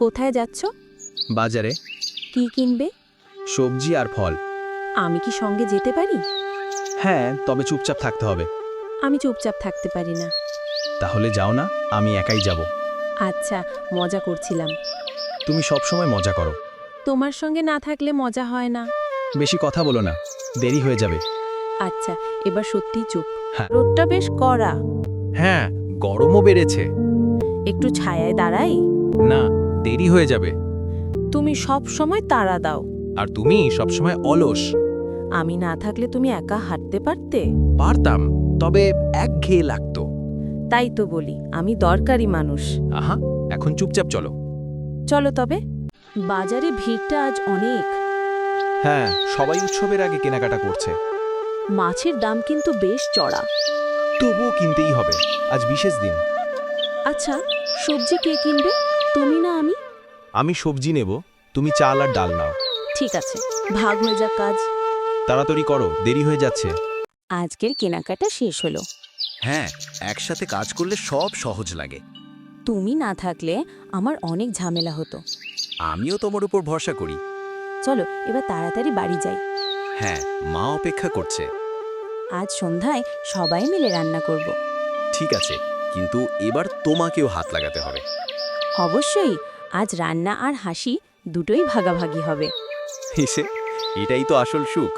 কোথায় যাচ্ছ? বাজারে। কি কিনবে? সবজি আর ফল। আমি কি সঙ্গে যেতে পারি? হ্যাঁ তবে চুপচাপ থাকতে হবে। আমি চুপচাপ থাকতে পারি না। তাহলে যাও না আমি একাই যাব। আচ্ছা মজা করছিলাম। তুমি সব সময় মজা করো। তোমার সঙ্গে না থাকলে মজা হয় না। বেশি কথা বলো না দেরি হয়ে যাবে। আচ্ছা এবার সত্যিই চুপ। হ্যাঁ। রোদটা বেশ কড়া। হ্যাঁ গরমও বেড়েছে। একটু ছায়ায় দাঁড়াই। না দেরি হয়ে যাবে। তুমি সব সময় তাড়া দাও। আর তুমি সবসময় অলস। আমি না থাকলে তুমি একা হাঁটতে পারতে? পারতাম তবে এক একঘেয়ে লাগতো। তাই তো বলি আমি দরকারি মানুষ। আহা এখন চুপচাপ চলো। চলো তবে। বাজারে ভিড়টা আজ অনেক। হ্যাঁ সবাই উৎসবের আগে কেনাকাটা করছে। মাছের দাম কিন্তু বেশ চড়া। তবুও কিনতেই হবে আজ বিশেষ দিন। আচ্ছা সবজি কে কিনবে? তুমি না আমি? আমি সবজি নেব তুমি চাল আর ডাল নাও। ঠিক আছে ভাগ হয়ে যাক কাজ। তাড়াতাড়ি করো দেরি হয়ে যাচ্ছে। আজকের কেনাকাটা শেষ হলো। হ্যাঁ একসাথে কাজ করলে সব সহজ লাগে। তুমি না থাকলে আমার অনেক ঝামেলা হতো। আমিও তোমার উপর ভরসা করি। চলো এবার তাড়াতাড়ি বাড়ি যাই। হ্যাঁ মা অপেক্ষা করছে। আজ সন্ধ্যায় সবাই মিলে রান্না করব। ঠিক আছে কিন্তু এবার তোমাকেও হাত লাগাতে হবে। অবশ্যই আজ রান্না আর হাসি দুটোই ভাগাভাগি হবে। এটাই তো আসল সুখ।